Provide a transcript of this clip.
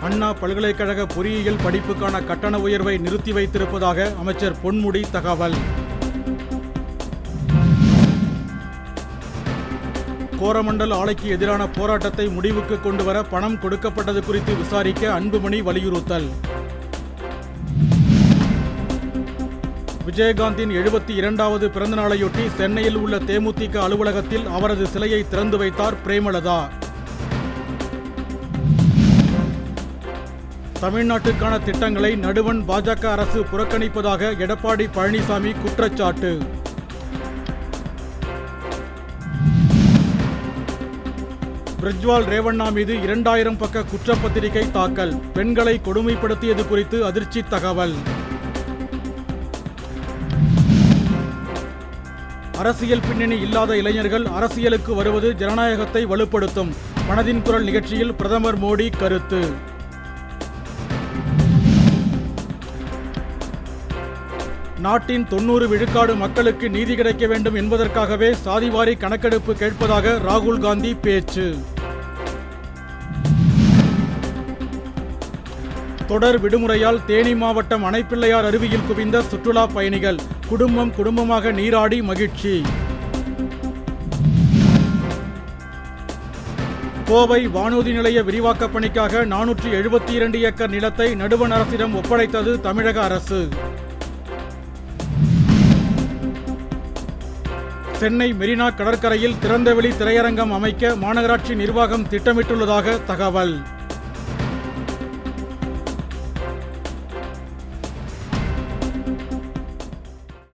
அண்ணா பல்கலைக்கழக பொறியியல் படிப்புக்கான கட்டண உயர்வை நிறுத்தி வைத்திருப்பதாக அமைச்சர் பொன்முடி தகவல். கோரமண்டல் ஆலைக்கு எதிரான போராட்டத்தை முடிவுக்கு கொண்டுவர பணம் கொடுக்கப்பட்டது குறித்து விசாரிக்க அன்புமணி வலியுறுத்தல். விஜயகாந்தின் எழுபத்தி இரண்டாவது பிறந்தநாளையொட்டி சென்னையில் உள்ள தேமுதிக அலுவலகத்தில் அவரது சிலையை திறந்து வைத்தார் பிரேமலதா. தமிழ்நாட்டுக்கான திட்டங்களை நடுவன் பாஜக அரசு புறக்கணிப்பதாக எடப்பாடி பழனிசாமி குற்றச்சாட்டு. பிரிஜ்வால் ரேவண்ணா மீது இரண்டாயிரம் பக்க குற்றப்பத்திரிகை தாக்கல். பெண்களை கொடுமைப்படுத்தியது குறித்து அதிர்ச்சி தகவல். அரசியல் பின்னணி இல்லாத இளைஞர்கள் அரசியலுக்கு வருவது ஜனநாயகத்தை வலுப்படுத்தும். மனதின் குரல் நிகழ்ச்சியில் பிரதமர் மோடி கருத்து. நாட்டின் தொண்ணூறு விழுக்காடு மக்களுக்கு நீதி கிடைக்க வேண்டும் என்பதற்காகவே சாதிவாரி கணக்கெடுப்பு கேட்பதாக ராகுல் காந்தி பேச்சு. தொடர் விடுமுறையால் தேனி மாவட்டம் அணைப்பிள்ளையார் அருவியில் குவிந்த சுற்றுலா பயணிகள் குடும்பம் குடும்பமாக நீராடி மகிழ்ச்சி. கோவை வானூர்தி நிலைய விரிவாக்கப் பணிக்காக நானூற்றி எழுபத்தி இரண்டு ஏக்கர் நிலத்தை நடுவண் அரசிடம் ஒப்படைத்தது தமிழக அரசு. சென்னை மெரினா கடற்கரையில் திறந்தவெளி திரையரங்கம் அமைக்க மாநகராட்சி நிர்வாகம் திட்டமிட்டுள்ளதாக தகவல்.